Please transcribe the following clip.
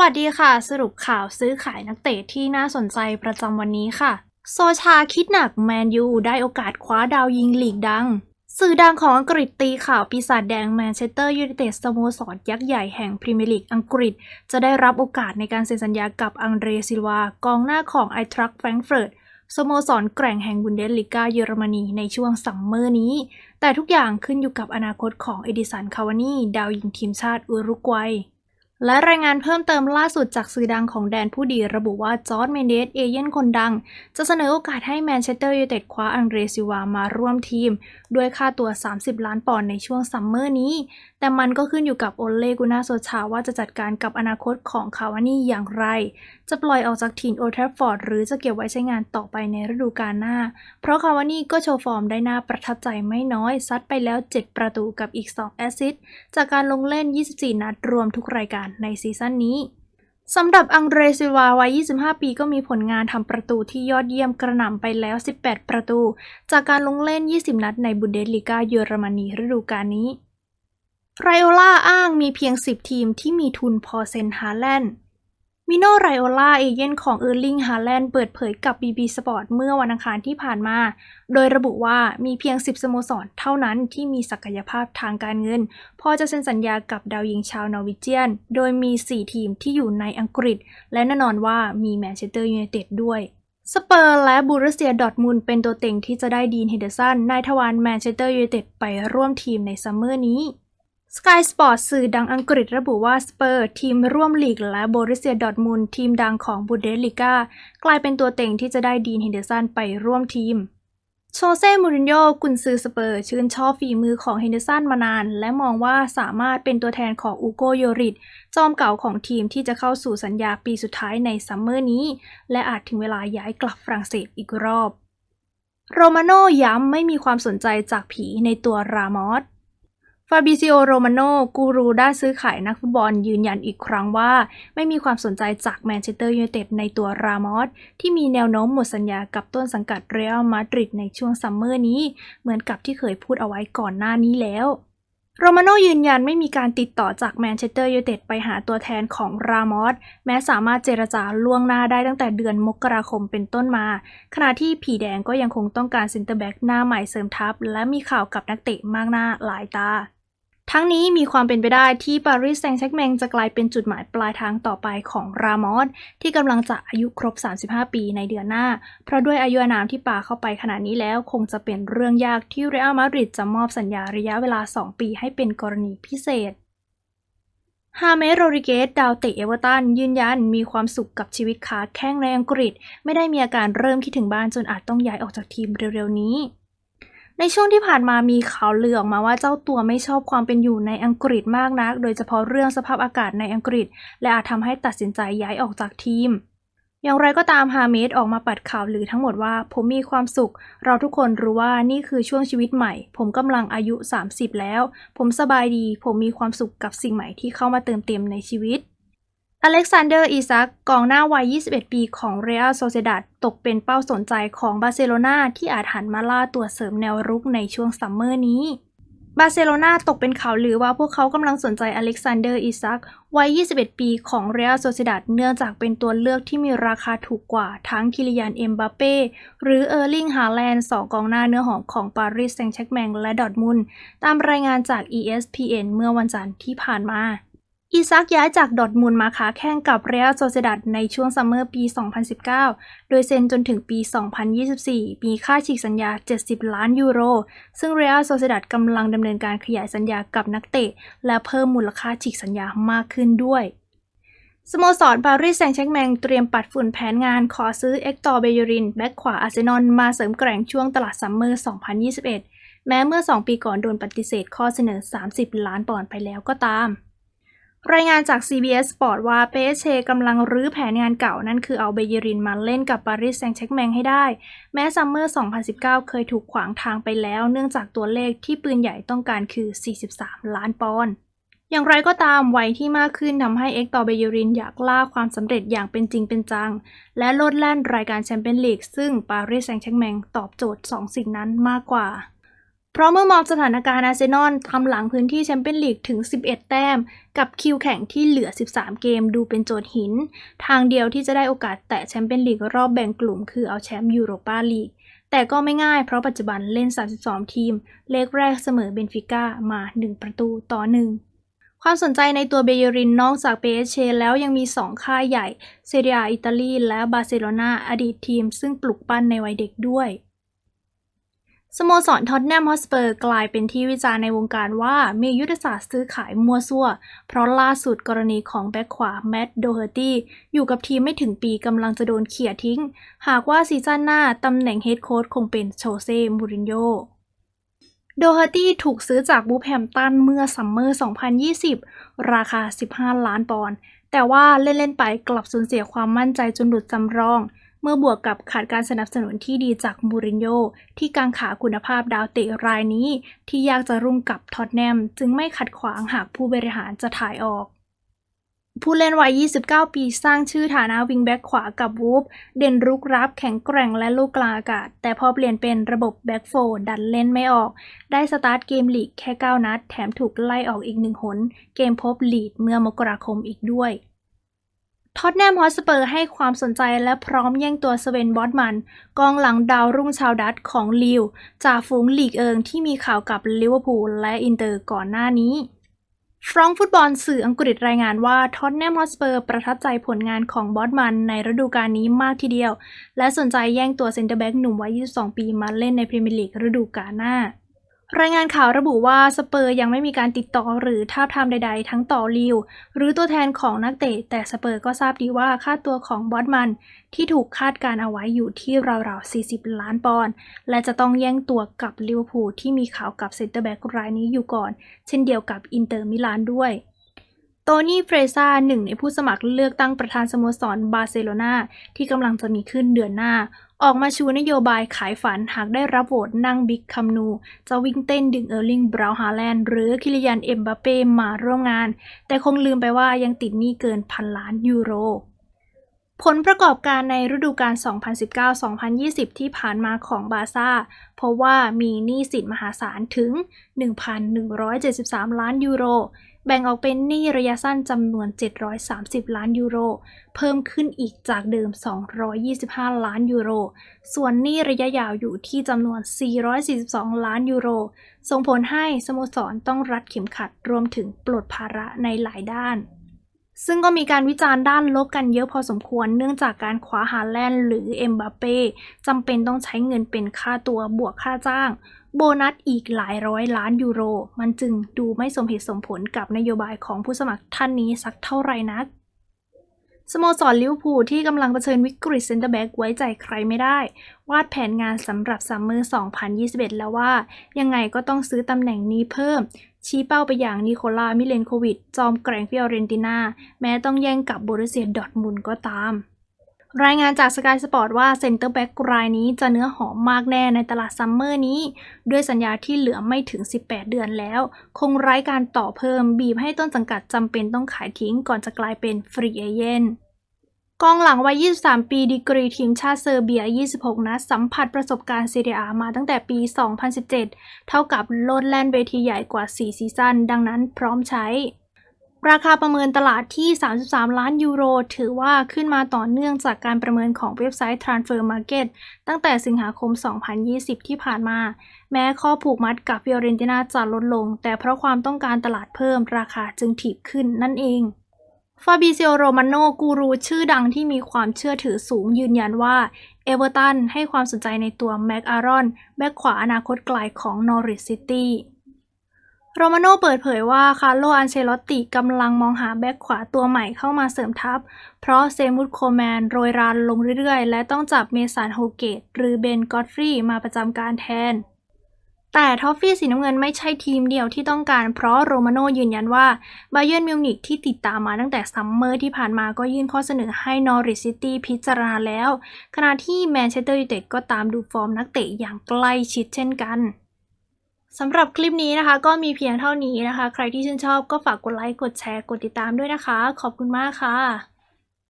วัสดีค่ะ สรุปข่าวซื้อขายนักเตะที่น่าสนใจประจำวันนี้ค่ะ โซชาคิดหนักแมนยูได้โอกาสคว้าดาวยิงลีกดัง สื่อดังของอังกฤษตีข่าวปีศาจแดงแมนเชสเตอร์ยูไนเต็ดสโมสรยักษ์ใหญ่แห่งพรีเมียร์ลีกอังกฤษ จะได้รับโอกาสในการเซ็นสัญญากับอังเดรซิลวากองหน้าของไอทรัคแฟรงเฟิร์ตสโมสรแกร่งแห่งบุนเดสลิกาเยอรมนีในช่วงซัมเมอร์นี้ แต่ทุกอย่างขึ้นอยู่กับอนาคตของเอดิสันคาวานีดาวยิงทีมชาติอุรุกวัย และรายงานเพิ่มเติมล่าสุดจากสื่อดังของแดนผู้ดีระบุว่า จอร์ดเมนเดสเอเย่นคนดัง จะเสนอโอกาสให้แมนเชสเตอร์ยูไนเต็ดคว้าอังเดรซิวามาร่วมทีม ด้วยค่าตัว 30 ล้านปอนด์ในช่วงซัมเมอร์นี้ แต่มันก็ขึ้นอยู่กับโอเลกุนาโซชาว่าจะจัดการกับอนาคตของคาวานี่อย่างไร จะปล่อยออกจากทีมโอลด์แทรฟฟอร์ดหรือจะเก็บไว้ใช้งานต่อไปในฤดูกาลหน้า เพราะคาวานี่ก็โชว์ฟอร์มได้น่าประทับใจไม่น้อยซัดไปแล้ว 7 ประตูกับอีก 2 แอสซิสต์จากการลงเล่น 24 นัดรวมทุกรายการในซีซั่นนี้สำหรับอังเดรซิวาวัย 25 ปีก็มีผลงานทำประตูที่ยอดเยี่ยมกระหน่ำไปแล้ว 18 ประตู จากการลงเล่น 20 นัดในบุนเดสลีกาเยอรมนีฤดูกาลนี้ไรโอล่าอ้างมีเพียง 10 ทีมที่มีทุนพอเซ็นฮาแลนด์ มิโนไรโอลาเอเย่นของเออร์ลิงฮาแลนด์เปิดเผยกับ BB Sport เมื่อวันอังคารที่ผ่านมา โดยระบุว่ามีเพียง 10 สโมสรเท่านั้นที่มีศักยภาพทางการเงิน พอจะเซ็นสัญญากับดาวยิงชาวนอร์วิเจียน โดยมี 4 ทีมที่อยู่ในอังกฤษ และแน่นอนว่ามีแมนเชสเตอร์ยูไนเต็ดด้วยสเปอร์และบูรุเซียดอร์ทมุนเป็นตัวเต็งที่จะได้ดีนเฮเดอร์สันนายทวารแมนเชสเตอร์ยูไนเต็ดไปร่วมทีมในซัมเมอร์นี้ Sky Sports สื่อดังอังกฤษระบุว่าสเปอร์ทีมร่วมลีกและโบริเซียดอร์ทมุนทีมดังของบูเดสลิก้ากลายเป็นตัวเต็งที่จะได้ดีนเฮนเดอร์สันไปร่วมทีม โชเซ่มูรินโญ่กุนซือสเปอร์ชื่นชอบฝีมือของเฮนเดอร์สันมานาน และมองว่าสามารถเป็นตัวแทนของอูโกโยริตจอมเก่าของทีมที่จะเข้าสู่สัญญาปีสุดท้ายในซัมเมอร์นี้ และอาจถึงเวลาย้ายกลับฝรั่งเศสอีกรอบ โรมาโน่ย้ำไม่มีความสนใจจากผีในตัวรามอส ฟาบิซิโอ โรมาโนกูรูด้านซื้อขายนักฟุตบอลยืนยันอีกครั้งว่า ไม่มีความสนใจจากแมนเชสเตอร์ยูไนเต็ดในตัวรามอสที่มีแนวโน้มหมดสัญญากับต้นสังกัดเรอัลมาดริดในช่วงซัมเมอร์นี้ เหมือนกับที่เคยพูดเอาไว้ก่อนหน้านี้แล้วโรมาโนยืนยันไม่มีการติดต่อจากแมนเชสเตอร์ยูไนเต็ดไปหาตัวแทนของรามอสแม้สามารถเจรจาล่วงหน้าได้ตั้งแต่เดือนมกราคมเป็นต้นมา ขณะที่ผีแดงก็ยังคงต้องการเซนเตอร์แบ็กหน้าใหม่เสริมทัพ และมีข่าวกับนักเตะมากหน้าหลายตา ทั้งนี้มีความเป็นไปได้ที่ปารีสแซงต์แชกแมงจะกลายเป็นจุดหมายปลายทางต่อไปของรามอสที่กำลังจะอายุครบ 35 ปีในเดือนหน้า เพราะด้วยอายุอานามที่ป่าเข้าไปขนาดนี้แล้วคงจะเป็นเรื่องยากที่เรอัลมาดริดจะมอบสัญญาระยะเวลา 2 ปีให้เป็นกรณีพิเศษฮาเมสโรริเกสดาวเตะเอเวอร์ตันยืนยันมีความสุขกับชีวิตค้าแข้งในอังกฤษ ไม่ได้มีอาการเริ่มคิดถึงบ้านจนอาจต้องย้ายออกจากทีมเร็วๆนี้ ในช่วงที่ผ่านมามีข่าวลือออกมาว่าเจ้าตัวไม่ชอบความเป็นอยู่ในอังกฤษมากนัก โดยเฉพาะเรื่องสภาพอากาศในอังกฤษ และอาจทำให้ตัดสินใจย้ายออกจากทีม อย่างไรก็ตามฮาเมสออกมาปัดข่าวลือทั้งหมดว่า ผมมีความสุข เราทุกคนรู้ว่านี่คือช่วงชีวิตใหม่ ผมกำลังอายุ 30 แล้ว ผมสบายดี ผมมีความสุขกับสิ่งใหม่ที่เข้ามาเติมเต็มในชีวิต อเล็กซานเดอร์ อีซัก กองหน้าวัย 21 ปีของเรอัลโซเซดัดตกเป็นเป้าสนใจของบาร์เซโลนาที่อาจหันมาล่าตัวเสริมแนวรุกในช่วงซัมเมอร์นี้ บาร์เซโลนาตกเป็นข่าวลือว่าพวกเขากำลังสนใจอเล็กซานเดอร์ อีซัก วัย 21 ปีของเรอัลโซเซดัดเนื่องจากเป็นตัวเลือกที่มีราคาถูกกว่าทั้งคิริยาน เอ็มบาเป้ หรือเออร์ลิง ฮาแลนด์สองกองหน้าเนื้อหอมของปารีสแซงต์แชร์กแมงและดอร์ทมุนด์ตามรายงานจาก ESPN เมื่อวันจันทร์ที่ผ่านมา อีซักย้ายจากดอทมุนด์มาค้าแข่งกับเรอัลโซเซดัดในช่วงซัมเมอร์ปี 2019 โดยเซ็นจนถึงปี 2024 มีค่าฉีกสัญญา 70 ล้านยูโร ซึ่งเรอัลโซเซดัดกำลังดำเนินการขยายสัญญากับนักเตะ และเพิ่มมูลค่าฉีกสัญญามากขึ้นด้วยสโมสรปารีสแซงต์แชร์กแมงเตรียมปัดฝุ่นแผนงานขอซื้อเอ็กตอร์เบยริน แบ็กขวาอาร์เซนอลมาเสริมแกร่งช่วงตลาดซัมเมอร์ 2021 แม้เมื่อ 2 ปีก่อนโดนปฏิเสธข้อเสนอ 30 ล้านปอนด์ไปแล้วก็ตาม รายงานจาก CBS Sport ว่าเปเชกำลังรื้อแผนงานเก่านั่นคือเอาเบเยรินมาเล่นกับปารีสแซงต์แชร์กแมงให้ได้ แม้ซัมเมอร์ 2019 เคยถูกขวางทางไปแล้ว เนื่องจากตัวเลขที่ปืนใหญ่ต้องการคือ 43 ล้านปอนด์อย่างไรก็ตามวัยที่มากขึ้นทำให้เอ็กตอเบเยรินอยากล่าความสำเร็จอย่างเป็นจริงเป็นจัง และโลดแล่นรายการแชมเปี้ยนลีกซึ่งปารีสแซงต์แชร์กแมงตอบโจทย์ 2 สิ่งนั้นมากกว่า เพราะเมื่อมองสถานการณ์อาร์เซนอลทำหลังพื้นที่แชมเปี้ยนลีกถึง 11 แต้ม กับคิวแข่งที่เหลือ 13 เกมดูเป็นโจทย์หิน ทางเดียวที่จะได้โอกาสแตะแชมเปี้ยนลีกรอบแบ่งกลุ่มคือเอาแชมป์ยูโรปาลีกแต่ก็ไม่ง่ายเพราะปัจจุบันเล่น 32 ทีม เลกแรกเสมอเบนฟิก้ามา 1 ประตูต่อ 1 ความสนใจในตัวเบเยรินนอกจากเปเชแล้วยังมี 2 ค่ายใหญ่ เซเรียอิตาลีและบาร์เซโลนาอดีตทีม ซึ่งปลุกปั้นในวัยเด็กด้วย สโมสรท็อตแนมฮอสเปอร์กลายเป็นที่วิจารณ์ในวงการว่ามียุทธศาสตร์ซื้อขายมั่วซั่ว เพราะล่าสุดกรณีของแบ็คขวาแมตต์โดเฮอร์ตี้อยู่กับทีมไม่ถึงปีกำลังจะโดนเขี่ยทิ้ง หากว่าซีซั่นหน้าตำแหน่งเฮดโค้ชคงเป็นโชเซ่มูรินโญ่โดเฮอร์ตี้ถูกซื้อจากบูแฮมตันเมื่อซัมเมอร์ 2020 ราคา 15 ล้านปอนด์แต่ว่าเล่น ๆ ไปกลับสูญเสียความมั่นใจจนหลุดจำรอง มื่อบวกกับขาดการสนับสนุนที่ดีจากมูรินโญ่ที่กังขาคุณภาพดาวเตะรายนี้ ที่ยากจะรุ่งกับท็อตแนม จึงไม่ขัดขวางหากผู้บริหารจะถ่ายออกผู้เล่นวัย 29 ปีสร้างชื่อฐานะวิงแบ็กขวากับวูฟเด่นรุกรับแข็งแกร่งและลูกกลางอากาศ แต่พอเปลี่ยนเป็นระบบแบ็กโฟดันเล่นไม่ออก ได้สตาร์ทเกมลีกแค่ 9 นัด แถมถูกไล่ออกอีกหนึ่งหน เกมพบลีดเมื่อมกราคมอีกด้วย ท็อตแนมฮอสเปอร์ให้ความสนใจและพร้อมแย่งตัวสเวนบอตมัน กองหลังดาวรุ่งชาวดัตช์ของลิวจากฝูงลีกเอิงที่มีข่าวกับลิเวอร์พูลและอินเตอร์ก่อนหน้านี้ฟรองก์ฟุตบอลสื่ออังกฤษรายงานว่าท็อตแนมฮอสเปอร์ประทับใจผลงานของบอสมันในฤดูกาลนี้มากทีเดียว และสนใจแย่งตัวเซนเตอร์แบ็กหนุ่มวัย 22 ปีมาเล่นในพรีเมียร์ลีกฤดูกาลหน้า รายงานข่าวระบุว่าสเปอร์ยังไม่มีการติดต่อหรือท้าบทามใดๆ ทั้งต่อลิวหรือตัวแทนของนักเตะ แต่สเปอร์ก็ทราบดีว่าค่าตัวของบอสมัน ที่ถูกคาดการเอาไว้อยู่ที่ราวๆ 40 ล้านปอนด์และจะต้องแย่งตัวกับลิเวอร์พูลที่มีข่าวกับเซนเตอร์แบ็กรายนี้อยู่ก่อน เช่นเดียวกับอินเตอร์มิลานด้วยโตนี่เฟรซ่าหนึ่งในผู้สมัครเลือกตั้งประธานสโมสรบาร์เซโลนาที่กำลังจะมีขึ้นเดือนหน้า ออกมาชูนโยบายขายฝันหากได้รับโหวตนั่งบิ๊กคัมนู จะวิ่งเต้นดึงเออร์ลิงบราวน์ฮาแลนด์หรือคิลิยันเอ็มบัปเป้มาร่วมงาน แต่คงลืมไปว่ายังติดหนี้เกินพันล้านยูโรผลประกอบการในฤดูกาล 2019-2020 ที่ผ่านมาของบาซ่าเพราะว่ามีหนี้สินมหาศาลถึง 1,173 ล้านยูโร แบ่งออกเป็นหนี้ระยะสั้นจำนวน 730 ล้านยูโร เพิ่มขึ้นอีกจากเดิม 225 ล้านยูโร ส่วนหนี้ระยะยาวอยู่ที่จำนวน 442 ล้านยูโร ส่งผลให้สโมสรต้องรัดเข็มขัดรวมถึงปลดภาระในหลายด้าน ซึ่งก็มีการวิจารณ์ด้านลบกันเยอะพอสมควร เนื่องจากการคว้าฮาแลนด์หรือเอ็มบัปเป้จำเป็นต้องใช้เงินเป็นค่าตัวบวกค่าจ้าง โบนัสอีกหลายร้อยล้านยูโร มันจึงดูไม่สมเหตุสมผลกับนโยบายของผู้สมัครท่านนี้สักเท่าไหร่นัก สโมสรลิเวอร์พูลที่กำลังเผชิญวิกฤตเซนเตอร์แบ็กไว้ใจใครไม่ได้ วาดแผนงานสำหรับซัมเมอร์ 2021 แล้วว่า ยังไงก็ต้องซื้อตำแหน่งนี้เพิ่ม ชี้เป้าไปอย่างนิโคลามิเลนโควิด จอมแกร่งฟิออเรนตินาแม้ต้องแย่งกับโบรุเซียดอทมุนก็ตาม รายงานจากสกายสปอร์ตว่าเซ็นเตอร์แบ็กรายนี้จะเนื้อหอมมากแน่ในตลาดซัมเมอร์นี้ ด้วยสัญญาที่เหลือไม่ถึง 18 เดือนแล้ว คงไร้การต่อเพิ่มบีบให้ต้นสังกัดจำเป็นต้องขายทิ้งก่อนจะกลายเป็นฟรีเอเจนต์กองหลังวัย 23 ปีดีกรีทีมชาติเซอร์เบีย 26 นัดสัมผัสประสบการณ์ซีเรียมาตั้งแต่ปี 2017 เท่ากับโลดแล่นเวทีใหญ่กว่า 4 ซีซั่นดังนั้นพร้อมใช้ ราคาประเมินตลาดที่ 33 ล้านยูโร ถือว่าขึ้นมาต่อเนื่องจากการประเมินของเว็บไซต์ Transfer Market ตั้งแต่สิงหาคม 2020 ที่ผ่านมา แม้ข้อผูกมัดกับฟิออเรนตินาจะลดลง แต่เพราะความต้องการตลาดเพิ่มราคาจึงถีบขึ้นนั่นเองฟาบิเซียโรมาโนกูรูชื่อดังที่มีความเชื่อถือสูงยืนยันว่าเอเวอร์ตันให้ความสนใจในตัวแม็กอารอน แบ็กขวาอนาคตไกลของนอริสซิตี้ โรมาโนเปิดเผยว่าคาร์โลอันเชลอตติกำลังมองหาแบ็กขวาตัวใหม่เข้ามาเสริมทัพ เพราะเซมุดโคแมนโรยรานลงเรื่อยๆ และต้องจับเมสันโฮเกต หรือเบนกอตฟรีมาประจำการแทน แต่ทอฟฟี่สีน้ำเงินไม่ใช่ทีมเดียวที่ต้องการ เพราะโรมาโนยืนยันว่าบาเยิร์นมิวนิกที่ติดตามมาตั้งแต่ซัมเมอร์ที่ผ่านมาก็ยื่นข้อเสนอให้นอริสซิตี้พิจารณาแล้ว ขณะที่แมนเชสเตอร์ยูไนเต็ดก็ตามดูฟอร์มนักเตะอย่างใกล้ชิดเช่นกัน สำหรับคลิปนี้นะคะ ก็มีเพียงเท่านี้นะคะ ใครที่ชื่นชอบก็ฝากกดไลค์ กดแชร์ กดติดตามด้วยนะคะ ขอบคุณมากค่ะ